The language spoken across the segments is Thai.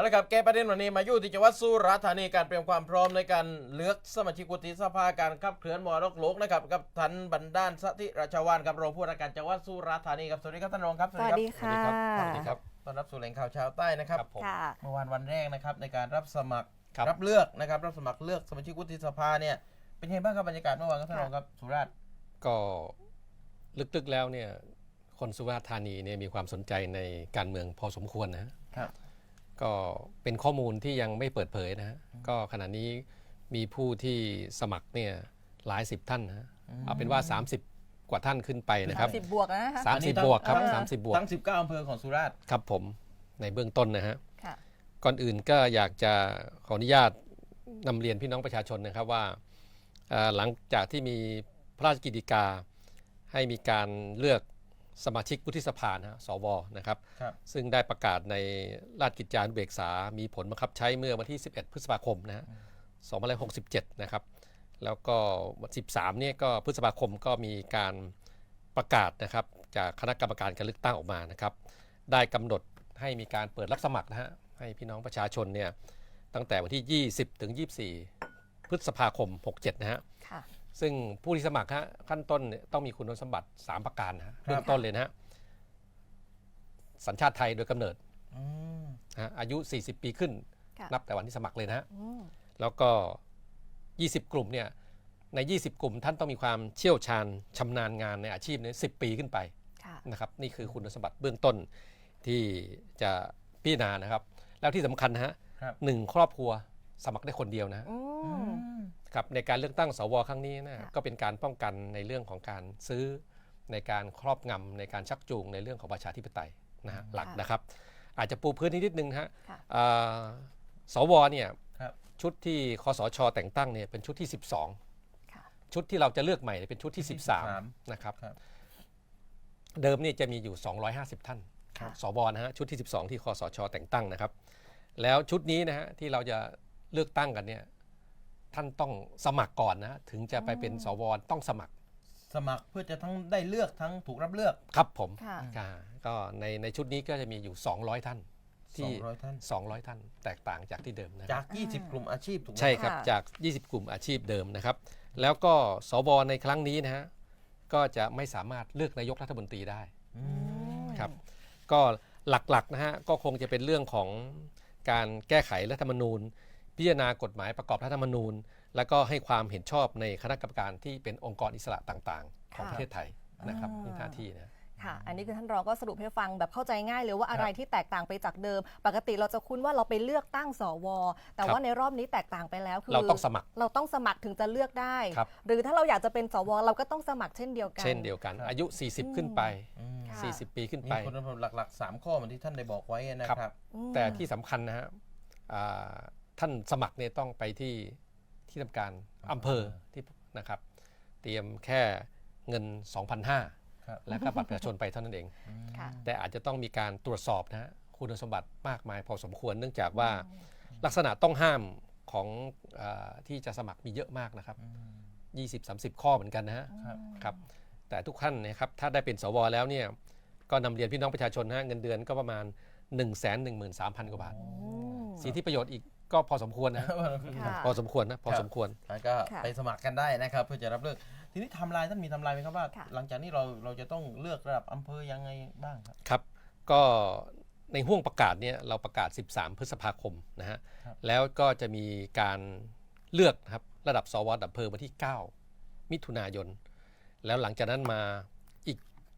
เอาละครับแก้ประเด็นวันนี้มาอยู่ที่จังหวัดสุราษฎร์ธานีการเตรียมความพร้อมในการเลือกสมาชิกวุฒิสภาการขับเคลื่อนมรดกโลกนะครับกับท่านบรรดาลสถิราชวานครับรองผู้ว่าการจังหวัดสุราษฎร์ธานีครับสวัสดีครับท่านรองครับสวัสดีค่ะสวัสดีครับต้อนรับสู่แหล่งข่าวเชาวใต้นะครับครับผมค่ะเมื่อวานวันแรกนะครับในการรับสมัครครับรับเลือกนะครับรับสมัครเลือกสมาชิกวุฒิสภาเนี่ยเป็นไงบ้างครับบรรยากาศเมื่อวานครับท่านรองครับสุราษฎร์ก็ลึกๆแล้วเนี่ยคนสุราษฎร์ธานีเนี่ยมีความสนใจในการเมืองพอสมควรนะฮะครับ ก็เป็นข้อมูลที่ยังไม่เปิดเผยนะฮะก็ขณะนี้มีผู้ที่สมัครเนี่ยหลายสิบท่านนะฮะเอาเป็นว่า 30 กว่าท่านขึ้นไปนะครับ สิบบวกแล้วนะคะสามสิบบวกครับเออสามสิบบวก ทั้ง 19อำเภอของสุราษฎร์ ครับผมในเบื้องต้นนะฮะ ค่ะ ก่อนอื่นก็อยากจะขออนุญาตนำเรียนพี่น้องประชาชนนะครับว่าเอ่อหลังจากที่มีพระราชกิจกาให้มีการเลือก สมาชิกวุฒิสภานะฮะสวนะครับ ครับ ซึ่งได้ประกาศในราชกิจจานุเบกษา มีผลบังคับใช้เมื่อวันที่ 11 พฤษภาคมนะฮะ2567 นะครับ แล้วก็วัน13 เนี่ยก็พฤษภาคมก็มีการประกาศนะครับ จากคณะกรรมการการเลือกตั้งออกมานะครับ ได้กำหนดให้มีการเปิดรับสมัครนะฮะ ให้พี่น้องประชาชนเนี่ยตั้งแต่วันที่ 20 ถึง 24 พฤษภาคม 67 นะฮะ ค่ะ ซึ่งผู้ที่สมัครฮะขั้นต้นเนี่ยต้องมีคุณสมบัติ 3 ประการนะฮะครับเบื้องต้นเลยนะฮะสัญชาติไทยโดยกำเนิดอืมนะฮะอายุ 40 ปีขึ้น ค่ะ นับแต่วันที่สมัครเลยนะฮะ อืมแล้วก็ 20 กลุ่มเนี่ย ใน 20 กลุ่มท่านต้องมีความเชี่ยวชาญชำนาญงานในอาชีพนี้10 ปีขึ้นไปค่ะ นะครับ นี่คือคุณสมบัติเบื้องต้นที่จะพิจารณานะครับ แล้วที่สำคัญนะฮะครับ หนึ่งครอบครัว สมัครได้คนเดียวนะฮะอือืมมครับในการเลือกตั้งสวครั้งนี้นะค่ะก็เป็นการป้องกันในเรื่องของการซื้อในการครอบงำในการชักจูงในเรื่องของประชาธิปไตยนะฮะหลักนะครับ อาจจะปูพื้นนิดนึงนะฮะค่ะอ่าสวเนี่ยครับชุดที่คสชแต่งตั้งเนี่ยเป็นชุดที่ 12ค่ะชุดที่เราจะเลือกใหม่เป็นชุดที่ที่13 นะครับครับ เดิมนี่จะมีอยู่ 250 ท่านค่ะสวนะฮะชุดที่ 12 ที่คสชแต่งตั้งนะครับ แล้วชุดนี้นะฮะที่เราจะ เลือกตั้งกันเนี่ยท่านต้องสมัครก่อนนะถึงจะไปเป็นสวต้องสมัครสมัครเพื่อจะทั้งได้เลือกทั้งถูกรับเลือก ครับผมค่ะ อ่าก็ในในชุดนี้ก็จะมีอยู่ 200 ท่านที่200ท่าน 200 ท่าน แตกต่างจากที่เดิมนะคจารับก 20 กลุ่มอาชีพถูกไหมใช่ครับค่ะ จาก 20 กลุ่มอาชีพเดิมนะครับ แล้วก็สวในครั้งนี้นะฮะก็จะไม่สามารถเลือกนายกรัฐมนตรีได้ อืม ครับ ก็หลักๆนะฮะก็คงจะเป็นเรื่องของการแก้ไขรัฐธรรมนูญ พิจารณากฎหมายประกอบรัฐธรรมนูญ แล้วก็ให้ความเห็นชอบในคณะกรรมการที่เป็นองค์กรอิสระต่างๆ ของค่ะประเทศไทยนะครับอ่านี่หน้าที่นะค่ะ อันนี้คือท่านรองก็สรุปให้ฟังแบบเข้าใจง่ายเลยว่าครับอะไรที่แตกต่างไปจากเดิม ปกติเราจะคุ้นว่าเราไปเลือกตั้งสว แต่ครับว่าในรอบนี้แตกต่างไปแล้วคือเราต้องสมัคร เราต้องสมัครถึงจะเลือกได้ครับหรือถ้าเราอยากจะเป็นสว เราก็ต้องสมัครเช่นเดียวกัน เช่นเดียวกันครับอายุ 40 ขึ้นไปอืมค่ะ40 ปีขึ้นมีไปคุณสมบัติหลักๆ 3 ข้อเหมือนที่ท่านได้บอกไว้นะครับครับอืมแต่ที่สำคัญนะฮะอ่า ท่านสมัครเนี่ยต้องไปที่ที่ทำการอำเภอที่นะครับ เตรียมแค่เงิน2,500ครับและก็บัตรประชาชนไปเท่านั้นเอง ค่ะ แต่อาจจะต้องมีการตรวจสอบนะฮะคุณสมบัติมากมายพอสมควรเนื่องจากว่าลักษณะต้องห้ามของอาที่จะสมัครมีเยอะมากนะครับ20-30 ข้อเหมือนกันนะฮะ ครับ ครับแต่ทุกท่านเนะครับถ้าได้เป็นสวแล้วเนี่ยก็นำเรียนพี่น้องประชาชนนะฮะเงินเดือนก็ประมาณ 1 1 3 0 0 0 กว่าบาทอืมสิทธิประโยชน์อีก ก็พอสมควรนะฮะค่ะ พอสมควรนะ พอครับสมควร แล้วก็ค่ะไปสมัครกันได้นะครับ เพื่อจะรับเลือก ทีนี้ไทำลายท่านมีไทำลายไหมครับว่า ค่ะ หลังจากนี้เราเราจะต้องเลือกระดับอำเภอยังไงบ้างครับ ครับ ก็ในห่วงประกาศเนี่ยเราประกาศ 13 พฤษภาคมนะฮะ ครับ แล้วก็จะมีการเลือกนะครับระดับสวดับเพลิงวันที่ 9 มิถุนายน แล้วหลังจากนั้นมาอีก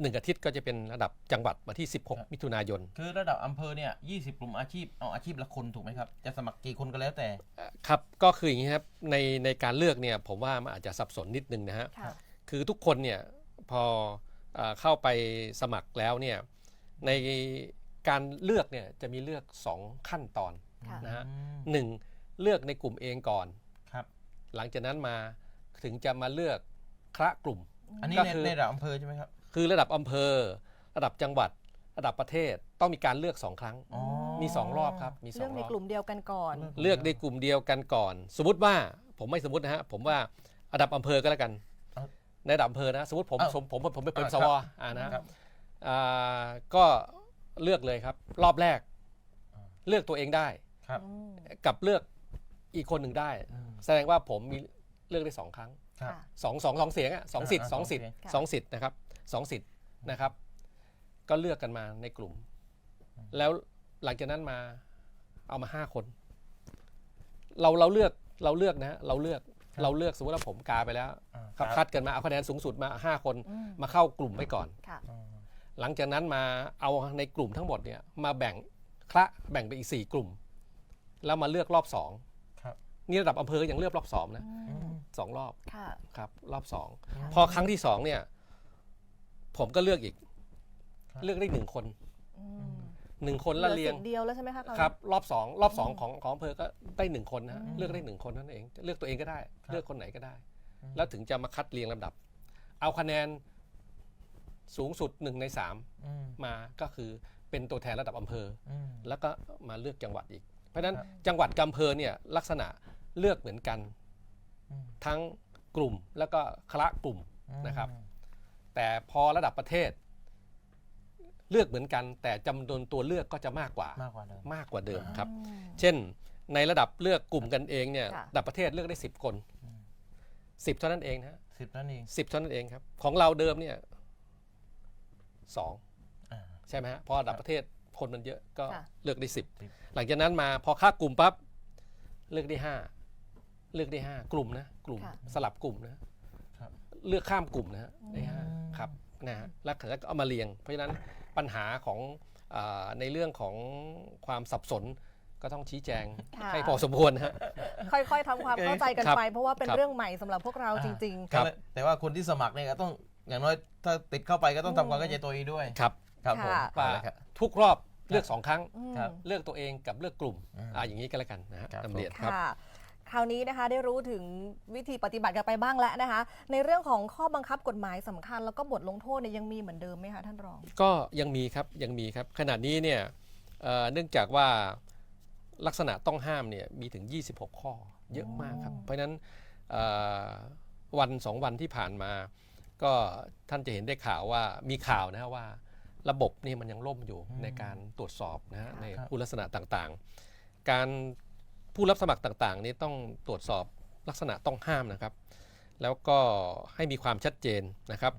หนึ่งอาทิตย์ก็จะเป็นระดับจังหวัดวันที่ 16 มิถุนายน คือระดับอำเภอเนี่ย20กลุ่มอาชีพเอาอาชีพละคนถูกไหมครับ จะสมัครกี่คนก็แล้วแต่ ครับก็คืออย่างนี้ครับในในการเลือกเนี่ยผมว่ามันอาจจะสับสนนิดนึงนะฮะค่ะคือทุกคนเนี่ยพอเออเข้าไปสมัครแล้วเนี่ยในการเลือกเนี่ยจะมีเลือก 2 ขั้นตอน ค่ะ นะฮะ อืม หนึ่งเลือกในกลุ่มเองก่อน ครับ หลังจากนั้นมาถึงจะมาเลือกคละกลุ่ม อันนี้ก็ในคือ ในระดับอำเภอใช่ไหมครับ คือระดับอำเภอ ระดับจังหวัด ระดับประเทศต้องมีการเลือกสองครั้ง อ๋อ มีสองรอบครับมีสเลืออกงในรอบกลุ่มเดียวกันก่อน เลือกในกลุ่มเดียวกันก่อน สมมติว่าผมไม่สมมตินะฮะผมว่าระดับอำเภอก็แล้วกันเอาในระดับอำเภอนะสมมติผมเอาผมผมผมผมเป็นอ่าสครับวอ่านะครับ อ่าก็เลือกเลยครับ รอบแรก อ่า เลือกตัวเองได้ ครับอืมกับเลือกอีกคนหนึ่งได้ อืม แสดงว่าผมมีเลือกได้สองครั้งครับค่ะ สองสองสองเสียงอะสองสิทธิ์อ่าสองสิทธิ์สองเสียงสองสิทธิ์นะครับ สองสิทธิ์นะครับ ก็เลือกกันมาในกลุ่ม แล้วหลังจากนั้นมาเอามาห้าคน เราเราเลือกเราเลือกนะฮะเราเลือกเราเลือกสมมติว่าผมกาไปแล้วอ่าครับคัดกันมาเอาคะแนนสูงสุดมาห้าคนอืมมาเข้ากลุ่มไว้ก่อนค่ะอืมหลังจากนั้นมาเอาในกลุ่มทั้งหมดเนี่ยมาแบ่งคละแบ่งไปอีกสี่กลุ่ม แล้วมาเลือกรอบสองครับนี่ระดับอำเภอยังเลือกรอบสองนะอืมสองรอบค่ะครับรอบสองค่ะพอครั้งที่สองเนี่ย ผมก็เลือกอีก ครับ เลือกได้หนึ่งคนอืมหนึ่งคนเหละลือเรียงสิทธิ์เดียวแล้วใช่ไหมคะครับรอบสองรอบสองของของอำเภอก็ได้หนึ่งคนนะฮะอืมเลือกได้หนึ่งคนนั่นเองจะเลือกตัวเองก็ได้ ครับเลือกคนไหนก็ได้ อืม แล้วถึงจะมาคัดเรียงลำดับ เอาคะแนนสูงสุดหนึ่งในสามอืมมาก็คือเป็นตัวแทนระดับอำเภอ อืม แล้วก็มาเลือกจังหวัดอีก เพราะฉะนั้นครับ จังหวัดกับอำเภอเนี่ยลักษณะเลือกเหมือนกันอืมทั้งกลุ่มแล้วก็คละกลุ่ม นะครับ แต่พอระดับประเทศ เลือกเหมือนกัน แต่จำนวนตัวเลือกก็จะมากกว่ามากกว่าเดิม มากกว่าเดิมครับ อืม เช่นในระดับเลือกกลุ่มกันเองเนี่ยค่ะ ระดับประเทศเลือกได้ 10 คน อืม 10 เท่านั้นเองนะฮะสิบนั่นเอง สิบเท่านั้นเองครับ ของเราเดิมเนี่ยสองอ่าใช่ไหมฮะพอระดับประเทศคนมันเยอะก็ค่ะ เลือกได้ สิบสิบหลังจากนั้นมาพอค่ากลุ่มปั๊บเลือกได้ห้าเลือกได้ห้ากลุ่มนะกลุ่ม ค่ะ สลับกลุ่มนะครับ เลือกข้ามกลุ่มนะฮะได้ห้าอืมครับนะฮะแล้วแล้วก็เอามาเรียง เพราะฉะนั้นปัญหาของอาในเรื่องของความสับสนก็ต้องชี้แจงค่ะ ให้พอสมควรนะฮะ ค่อยๆทำความเข้าใจกันครับไป เพราะว่าเป็นครับ เรื่องใหม่สำหรับพวกเราจริง ครับก็เลยแต่ว่าคนที่สมัครเนี่ยก็ต้องอย่างน้อยถ้าติดเข้าไปก็ต้องทำความเข้าใจตัวเองด้วย ครับครับผมค่ะ ว่าเอาละครับ ทุกรอบเลือกสองครั้ง ๆอืม ครับ เลือกตัวเองกับเลือกกลุ่มอืมอ่าอย่างนี้ก็แล้วกันนะฮะครับ นำเรียนครับ ค่ะ คราวนี้นะคะได้รู้ถึงวิธีปฏิบัติกันไปบ้างแล้วนะคะ ในเรื่องของข้อบังคับกฎหมายสำคัญ แล้วก็บทลงโทษเนี่ยยังมีเหมือนเดิมไหมคะท่านรอง ก็ยังมีครับยังมีครับขณะนี้เนี่ยเอ่อเนื่องจากว่าลักษณะต้องห้ามเนี่ยมีถึง 26 ข้อเยอะมากครับ เพราะฉะนั้นเอ่อวันสองวันที่ผ่านมา ก็ท่านจะเห็นได้ข่าวว่ามีข่าวนะฮะว่าระบบนี่มันยังล่มอยู่อืมในการตรวจสอบนะฮะค่ะในครับผู้ลักษณะต่างๆ การ ผู้รับสมัครต่างๆ นี่ต้องตรวจสอบลักษณะต้องห้ามนะครับ แล้วก็ให้มีความชัดเจนนะครับ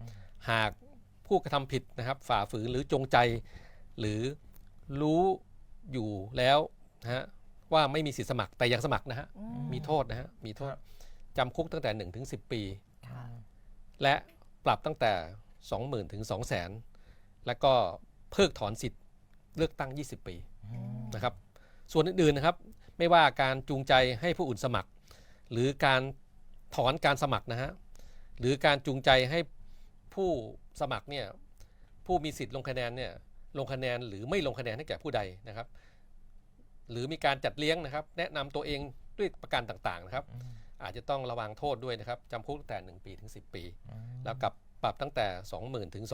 หากผู้กระทำผิดนะครับ ฝ่าฝืนหรือจงใจ หรือรู้อยู่แล้วนะฮะว่าไม่มีสิทธิสมัครแต่ยังสมัครนะฮะอืมีโทษนะฮะมีโทษครับจำคุกตั้งแต่1ถึง10 ปี ค่ะและปรับตั้งแต่ 20,000ถึง200,000 แล้วก็เพิกถอนสิทธิ์เลือกตั้ง 20 ปีอืมนะครับ ส่วนอื่นๆนะครับ ไม่ว่าการจูงใจให้ผู้อื่นสมัคร หรือการถอนการสมัครนะฮะหรือการจูงใจให้ผู้สมัครเนี่ยผู้มีสิทธิ์ลงคะแนนเนี่ยลงคะแนนหรือไม่ลงคะแนนให้แก่ผู้ใดนะครับ หรือมีการจัดเลี้ยงนะครับ แนะนำตัวเองด้วยประการต่างๆนะครับอืมอาจจะต้องระวังโทษด้วยนะครับจำคุกตั้งแต่ 1 ปีถึง 10 ปีอืมแล้วกับปรับตั้งแต่ 20,000 ถึง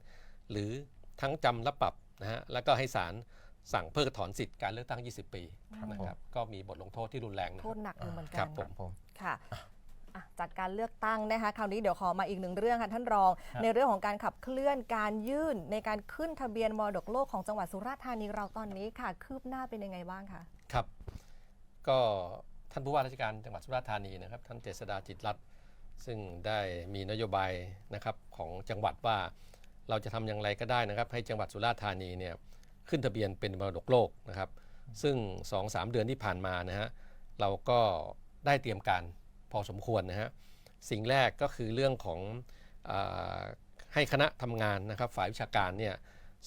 200,000 หรือทั้งจำและปรับนะฮะแล้วก็ให้ศาล สั่งเพิกถอนสิทธิ์การเลือกตั้ง 20 ปีครับนะครับก็มีบทลงโทษที่รุนแรงนะโทครัษบหนักอยู่เหมือนคกัรันบผมผมค่ะอะจากการเลือกตั้งนะคะคราวนี้เดี๋ยวขอมาอีกหนึ่งเรื่องค่ะท่านรองครับในเรื่องของการขับเคลื่อนการยื่นในการขึ้นทะเบียนมรดกโลกของจังหวัดสุราษฎร์ธานีเราตอนนี้ค่ะ คืบหน้าเป็นยังไงบ้างคะครับ ก็ท่านผู้ว่าราชการจังหวัดสุราษฎร์ธานีนะครับท่านเจษดาจิตรัตน์ซึ่งได้มีนโยบายนะครับของจังหวัดว่า เราจะทำอย่างไรก็ได้นะครับ ให้จังหวัดสุราษฎร์ธานีเนี่ย ขึ้นทะเบียนเป็นมรดกโลกนะครับ ซึ่ง 2-3 เดือนที่ผ่านมานะฮะเราก็ได้เตรียมการพอสมควรนะฮะสิ่งแรกก็คือเรื่องของอาให้คณะทำงานนะครับ ฝ่ายวิชาการเนี่ย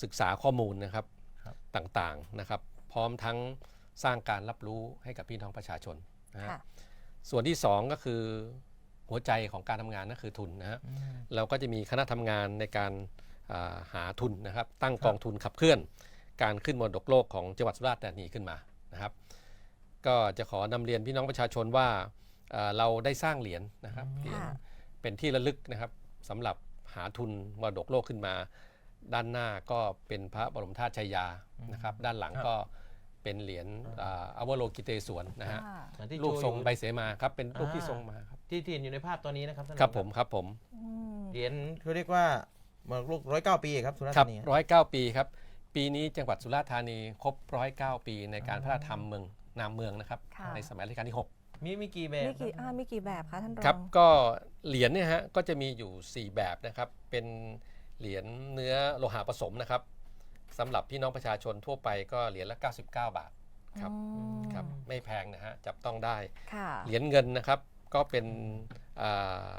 ศึกษาข้อมูลนะครับครับต่างๆนะครับ พร้อมทั้งสร้างการรับรู้ให้กับพี่น้องประชาชนนะฮะค่ะส่วนที่ 2 ก็คือหัวใจของการทำงานนั่นคือทุนนะฮะอืมเราก็จะมีคณะทำงานในการอ่าหาทุนนะครับ ตั้งกองทุนขับเคลื่อน การขึ้นมรดกโลกของจังหวัดสุราษฎร์ธานีขึ้นมานะครับ ก็จะขอนำเรียนพี่น้องประชาชนว่าเอ่อเราได้สร้างเหรียญนะครับเหรียญค่ะเป็นที่ระลึกนะครับสำหรับหาทุนมรดกโลกขึ้นมา ด้านหน้าก็เป็นพระบรมธาตุชัยยานะครับ ด้านหลังครับก็เป็นเหรียญอ่าอวโลกิเตศวนนะฮะค่ะเหมือนที่รูปทรงโชว์อยู่ใบเสมาครับเป็นรูปที่อ่าทรงมาครับที่ที่เห็นอยู่ในภาพตัวนี้นะครับท่านครับองผมครับผมอืมเหรียญเขาเรียกว่าเมื่อลูกร้อยเก้าปีครับสุราษฎครัร์บธานีร้อยเก้าปีครับ ปีนี้จังหวัดสุราษฎร์ธานีครบร้อยเก้าปีในการพระราชทำเมืองนามเมืองนะครับ ค่ะ ในสมัยรัชกาลที่มีมีกี่แบบมีกี่อ่ามีกี่แบบคะท่านรอง6ครับก็เหรียญเนี่ยฮะก็จะมีอยู่ 4 แบบนะครับ เป็นเหรียญเนื้อโลหะผสมนะครับสำหรับพี่น้องประชาชนทั่วไปก็เหรียญละ 99 บาท ครับ อืมครับไม่แพงนะฮะจับต้องได้ ค่ะเหรียญเงินนะครับก็เป็นอ่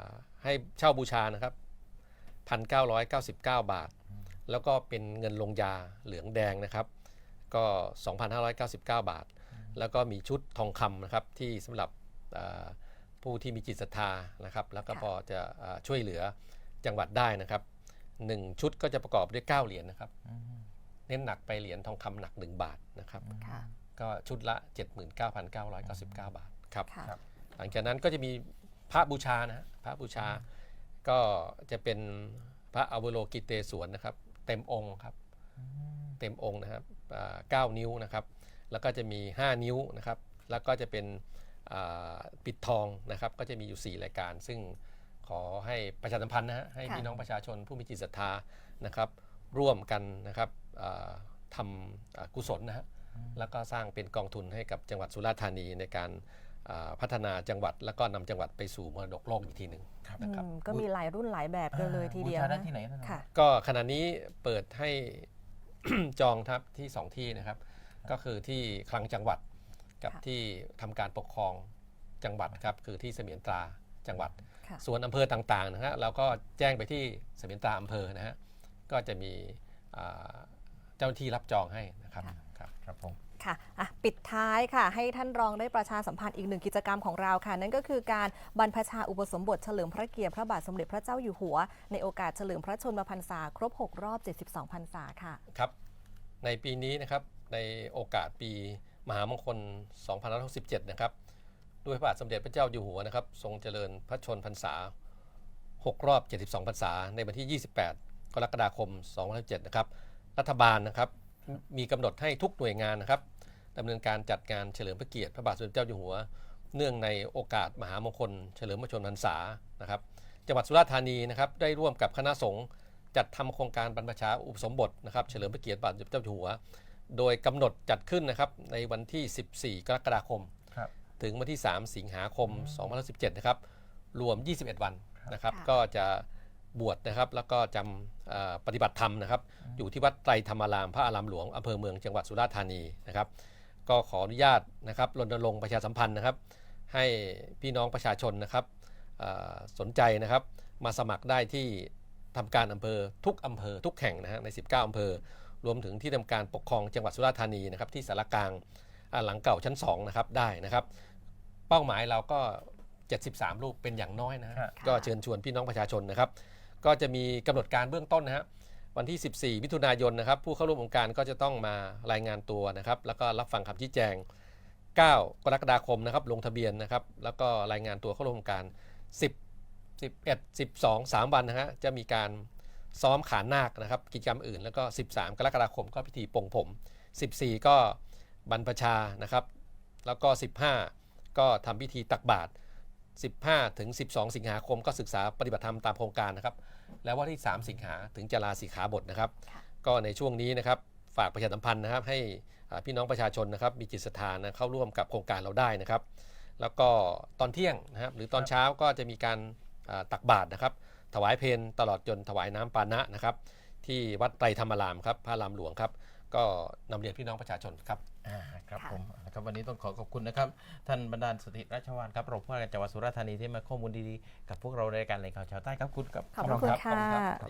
าให้เช่าบูชานะครับ 1,999 บาท แล้วก็เป็นเงินลงยาเหลืองแดงนะครับ ก็ 2,599 บาท แล้วก็มีชุดทองคำนะครับที่สำหรับอ่าผู้ที่มีจิตศรัทธานะครับ แล้วก็ค่ะพอจะอ่าช่วยเหลือจังหวัดได้นะครับหนึ่งชุดก็จะประกอบด้วย 9 เหรียญนะครับอืมเน้นหนักไปเหรียญทองคำหนัก 1 บาทนะครับค่ะก็ชุดละ 79,999 บาทครับค่ะครับหลังจากนั้นก็จะมีพระบูชานะฮะพระบูชาก็จะเป็นพระอวโลกิเตศวรนะครับ เต็มองค์ครับเต็มองค์นะครับอ่าเก้านิ้วนะครับ แล้วก็จะมี 5 นิ้วนะครับ แล้วก็จะเป็นอ่าปิดทองนะครับ ก็จะมีอยู่ 4 รายการ ซึ่งขอให้ประชาสัมพันธ์นะฮะให้ค่ะพี่น้องประชาชนผู้มีจิตศรัทธานะครับ ร่วมกันนะครับอ่าทำอ่ากุศลนะฮะแล้วก็สร้างเป็นกองทุนให้กับจังหวัดสุราษฎร์ธานีในการอ่า พัฒนาจังหวัดแล้วก็นำจังหวัดไปสู่มรดกโลกอีกทีหนึ่งครับนะครับอืมก็มีหลายรุ่นหลายแบบกันเลยทีเดียวบูชาได้นะที่ไหนท่านรองค่ะก็ขณะนี้เปิดให้จองทับที่ 2 ที่นะครับ ก็คือที่คลังจังหวัดกับค่ะที่ทำการปกครองจังหวัดครับคือที่เสมียนตราจังหวัดค่ะส่วนอำเภอต่างๆนะฮะเราก็แจ้งไปที่เสมียนตราอำเภอนะฮะก็จะมีอ่าเจ้าหน้าที่รับจองให้นะครับค่ะครับครับผม ค่ะอะ ปิดท้ายค่ะ ให้ท่านรองได้ประชาสัมพันธ์อีกหนึ่งกิจกรรมของเราค่ะ นั่นก็คือการบรรพชาอุปสมบทเฉลิมพระเกียรติพระบาทสมเด็จพระเจ้าอยู่หัว ในโอกาสเฉลิมพระชนมพรรษาครบ 6 รอบ 72 พรรษาค่ะ ครับ ในปีนี้นะครับ ในโอกาสปีมหามงคล 2567 นะครับ ด้วยพระบาทสมเด็จพระเจ้าอยู่หัวนะครับ ทรงเจริญพระชนพรรษา 6 รอบ 72 พรรษา ในวันที่ 28 กรกฎาคม2007นะครับ รัฐบาลนะครับ มีกำหนดให้ทุกหน่วยงานนะครับดำเนินการจัดงานเฉลิมพระเกียรติพระบาทสมเด็จพระเจ้าอยู่หัว เนื่องในโอกาสมหามงคล เฉลิมพระชนมพรรษานะครับ จังหวัดสุราษฎร์ธานีนะครับได้ร่วมกับคณะสงฆ์จัดทำโครงการบรรพชาอุปสมบทนะครับเฉลิมพระเกียรติพระบาทสมเด็จพระเจ้าอยู่หัว โดยกำหนดจัดขึ้นนะครับในวันที่ 14 กรกฎาคม ครับ ถึงวันที่ 3 สิงหาคม 2017 นะครับ รวม 21 วันนะครับค่ะก็จะ บวชนะครับ แล้วก็จำเอ่อปฏิบัติธรรมนะครับ อยู่ที่วัดไตรธรรมารามพระอารามหลวงอำเภอเมืองจังหวัดสุราษฎร์ธานีนะครับ ก็ขออนุญาตนะครับรณรงค์ประชาสัมพันธ์นะครับ ให้พี่น้องประชาชนนะครับเอ่อสนใจนะครับ มาสมัครได้ที่ทำการอำเภอทุกอำเภอทุกแห่งนะฮะใน 19อำเภอ รวมถึงที่ทำการปกครองจังหวัดสุราษฎร์ธานีนะครับที่สารกลางอ่าหลังเก่าชั้น2นะครับได้นะครับ เป้าหมายเราก็ 73ลูกเป็นอย่างน้อยนะฮะครับก็เชิญชวนพี่น้องประชาชนนะครับ ก็จะมีกำหนดการเบื้องต้นนะฮะวันที่ 14 มิถุนายนนะครับผู้เข้าร่วมโครงการก็จะต้องมารายงานตัวนะครับแล้วก็รับฟังคำชี้แจง 9 กรกฎาคมนะครับลงทะเบียนนะครับแล้วก็รายงานตัวเข้าร่วมโครงการ 10 11 12 3 วันนะฮะจะมีการซ้อมขานนาคนะครับกิจกรรมอื่น แล้วก็ 13 กรกฎาคมก็พิธีปลงผม 14 ก็บรรพชานะครับ แล้วก็ 15 ก็ทำพิธีตักบาตร 15 ถึง 12 สิงหาคมก็ศึกษาปฏิบัติธรรมตามโครงการนะครับ แล้ววันที่ 3 สิงหาถึงจะลาสิกขาบทนะครับค่ะก็ในช่วงนี้นะครับฝากประชาสัมพันธ์นะครับ ให้อ่าพี่น้องประชาชนนะครับมีจิตศรัทธานะเข้าร่วมกับโครงการเราได้นะครับ แล้วก็ตอนเที่ยงนะครับ หรือตอนเช้าก็จะมีการอ่าตักบาตรนะครับ ถวายเพลตลอดจนถวายน้ำปานะนะครับ ที่วัดไตรธรรมารามครับพระรามหลวงครับ ก็นำเรียนพี่น้องประชาชนครับ อ่าครับค่ะผมนะครับวันนี้ต้องขอขอบคุณนะครับท่านบรรดาลสถิตราชวานครับรองผู้ว่าการจังหวัดสุราษฎร์ธานีที่มาข้อมูลดีๆกับพวกเราในรายการแหล่งข่าวชาวใต้ครับคุณกับ ขอบพระคุณรับค่ะขอบณรับ